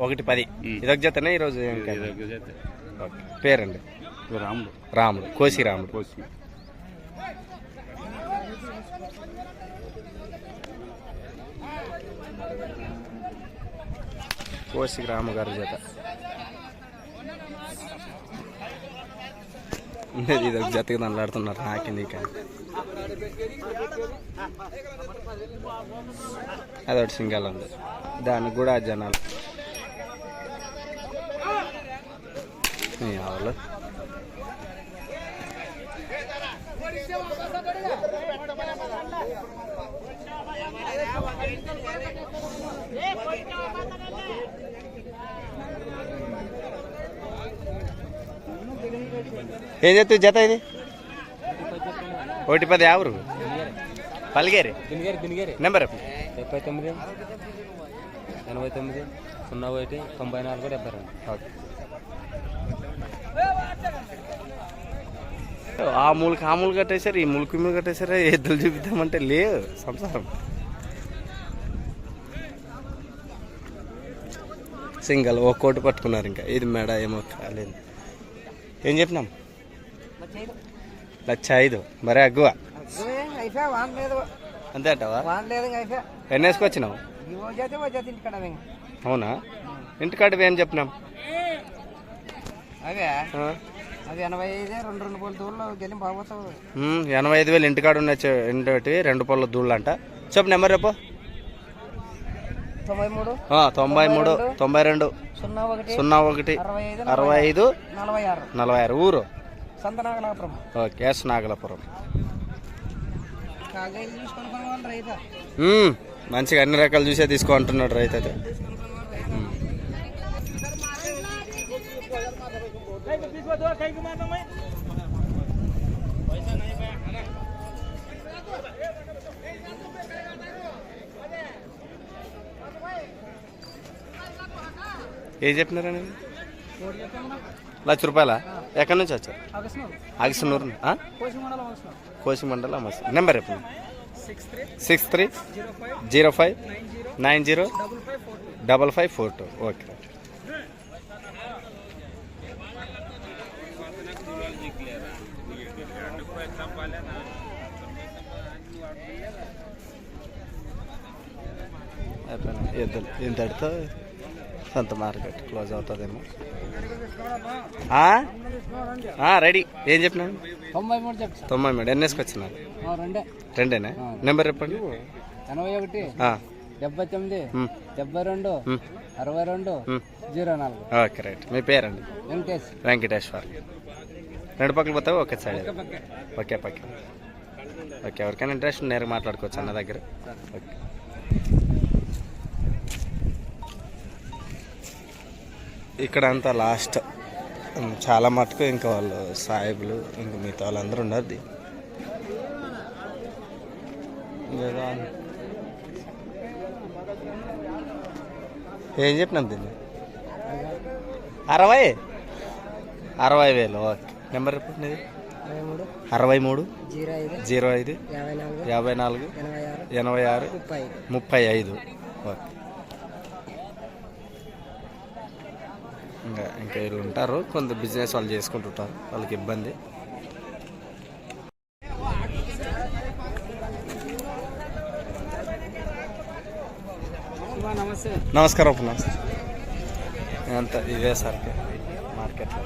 ఒకటి పది. ఇదొక జతనే ఈరోజు. పేరండి? రాముడు. రాముడు. కోసి రాముడు. కోసి. కోసి రాము గారి జత. ఇది ఒక జతకి దండలాడుతున్నారు నాకి నీకని అదొకటి సింగల్ ఉంది. దానికి కూడా జనాలు. ఈ ఆవులు ఏం చెప్తావు జత ఇది? ఒకటి పది ఆవురు పలిగేరి. నెంబర్ డెబ్బై తొమ్మిది ఎనభై తొమ్మిది సున్నా ఒకటి తొంభై నాలుగు డెబ్బై రెండు. ఓకే. ఆ మూలకి ఆ మూలు కట్టేశారు ఈ ములుకు మీద కట్టేశారు ఎద్దులు చూపిద్దామంటే లేవు సంసారం. సింగల్ ఒక కోటి పట్టుకున్నారు ఇంకా. ఇది మేడ ఏమో కాలేదు. ఏం చెప్పినాం? లక్ష ఐదు. మరే అగ్గువ. అంతే అంటావా? ఎన్ని వేసుకొచ్చినావు అవునా? ఇంటికాడ ఏం చెప్పినాం? ఎనభై ఐదే వేలు ఇంటికాడ ఉన్న ఇంటి రెండు పళ్ళ దూళ్ళు అంట చెప్పు నెంబర్ రేపు తొంభై మూడు తొంభై రెండు సున్నా ఒకటి అరవై ఐదు నలభై ఆరు ఊరు. Okay yes Nagalapuram. మంచిగా అన్ని రకాలు చూసే తీసుకో అంటున్నాడు రైతు అయితే ఏం చెప్పినారని లక్ష రూపాయల? ఎక్కడి నుంచి వచ్చారు? అగసనూరు కోసి మండలం అవసరం నెంబర్ చెప్పండి six three six three zero five nine zero double five four two. Okay. ఎద్దులు ఇంతటితో సొంత మార్కెట్ క్లోజ్ అవుతుందేమో. రెడీ. ఏం చెప్పినాను తొంభై మూడు చెప్తా. తొంభై మేడం. ఎన్ఎస్కి వచ్చినారు? రెండే. రెండేనా? నెంబర్ చెప్పండి. ఎనభై ఒకటి డెబ్బై తొమ్మిది డెబ్బై రెండు అరవై రెండు. జీరో నాలుగు. Okay right. మీ పేరండి? వెంకటేష్. వెంకటేశ్వర్. రెండు పక్కలు పోతావు? ఒకే సైడ్ ఓకే పక్క. ఓకే ఎవరికైనా ఇంట్రెస్ట్ నేరుగా మాట్లాడుకోవచ్చు అన్న దగ్గర. ఓకే ఇక్కడ అంతా లాస్ట్ చాలా మటుకు ఇంకా వాళ్ళు సాయిబులు ఇంకా మిగతా వాళ్ళందరూ ఉన్నారు దీ- ఇంకేదో అన్- ఏం చెప్పినాం దీన్ని? అరవై? అరవై వేలు ఓకే. నెంబర్ చెప్పండి ఇది. అరవై మూడు జీరో ఐదు యాభై నాలుగు ఎనభై ఆరు ముప్పై ఐదు. ముప్పై ఐదు. ఓకే. ఇంకా ఇంకా వీళ్ళు ఉంటారు. కొంత బిజినెస్ వాళ్ళు చేసుకుంటుంటారు వాళ్ళకి ఇబ్బంది. నమస్తే. నమస్కారం అప్పుడు నమస్తే అంత ఇవే సార్ మార్కెట్లో.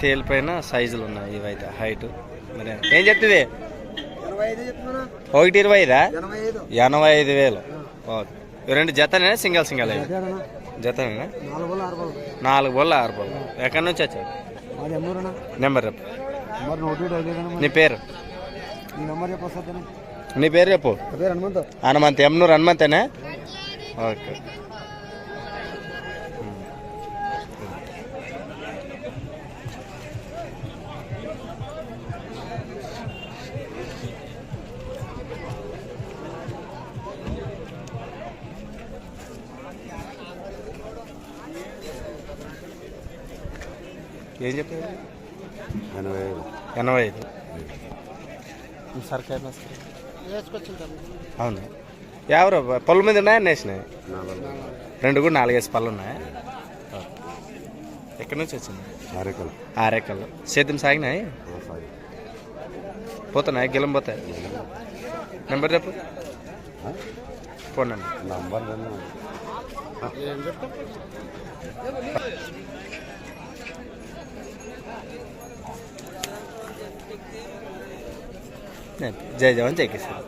తేలిపోయిన సైజులు ఉన్నాయి ఇవైతే హైట్ మరి ఏం చెప్తుంది? ఒకటి ఇరవై ఐదా? ఎనభై ఐదు. వేలు. ఓకే. రెండు జతనే సింగల్ సింగల్ జతనేనా? నాలుగు వందల ఆరు బోళ్ళు. ఎక్కడి నుంచి వచ్చావు? నెంబర్ డైలీనా నీ పేరు? నీ పేరు చెప్పు? హనుమంత్. హనుమంత్. ఎమ్నూరు హనుమంతేనా? ఓకే. ఏం చెప్పారు? ఎనభై ఐదు. ఎనభై ఐదు. వేసుకొచ్చింటాం అవును. ఎవరు? పొలం మీద ఉన్నాయని వేసినాయి? నలభై రెండు కూడా నాలుగేసి పళ్ళు ఉన్నాయా? ఎక్కడి నుంచి వచ్చింది? అరేకల్. ఆరేకల్లో సేద్యం సాగినాయి? పోతున్నాయి? గిలం పోతాయి? నెంబర్ చెప్పు. ఫోన్ నెంబర్ నంబర్ జై జవాన్ జై కిసాన్